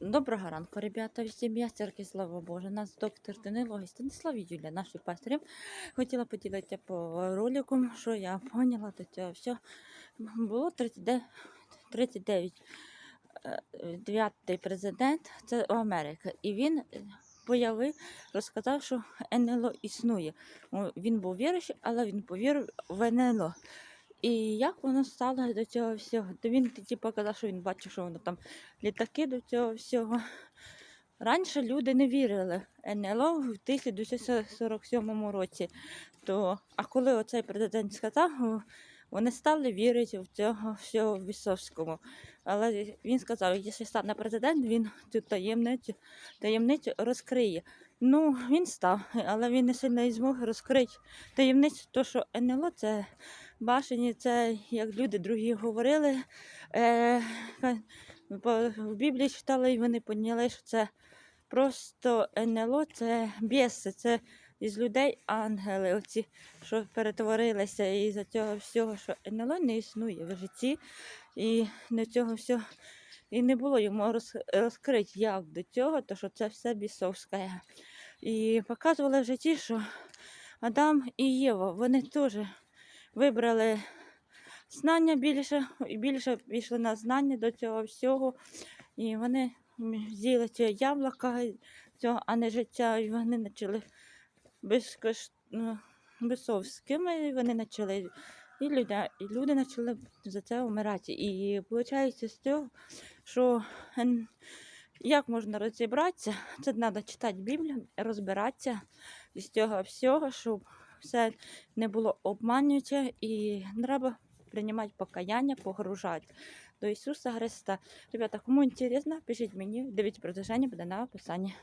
Доброго ранку, ребята. Всім я церкви, слава Боже. Нас доктор Данило і Юля, наші пастирі. Хотіла поділитися по ролику, що я поняла цього все. Було 39, 39 е, дев'ятий президент це Америка. І він появив, розказав, що НЛО існує. Він був віруючий, але він повірив в НЛО. І як воно стало до цього всього? То він тоді показав, що він бачив, що воно там літаки до цього всього. Раніше люди не вірили НЛО в 1947 році. То, а коли оцей президент сказав, вони стали вірити в цього всього Вісовському. Але він сказав, якщо стане президент, він цю таємницю, таємницю розкриє. Ну, він став, але він не сильно і змог розкрити таємницю, то що НЛО це башені, це як люди другі говорили. Е, в Біблії читали, і вони поняли, що це просто НЛО, це біси, це із людей ангели, оці, що перетворилися і за цього всього, що НЛО не існує в житті, і не цього всього. І не було йому роз- розкрити, як до цього, то що це все бісовське. І показували в житті, що Адам і Єва, вони теж вибрали знання більше, і більше пішли на знання до цього всього. І вони з'їли ці яблука, цього, а не життя, і вони почали безкош... ну, безсовськими, вони почали. І люди, і люди почали за це вмирати. І виходить з цього, що як можна розібратися, це треба читати Біблію, розбиратися з цього всього, щоб все не було обманююче і треба приймати покаяння, погружати до Ісуса Христа. Ребята, кому інтересно, пишіть мені, дивіться продовження буде на описанні.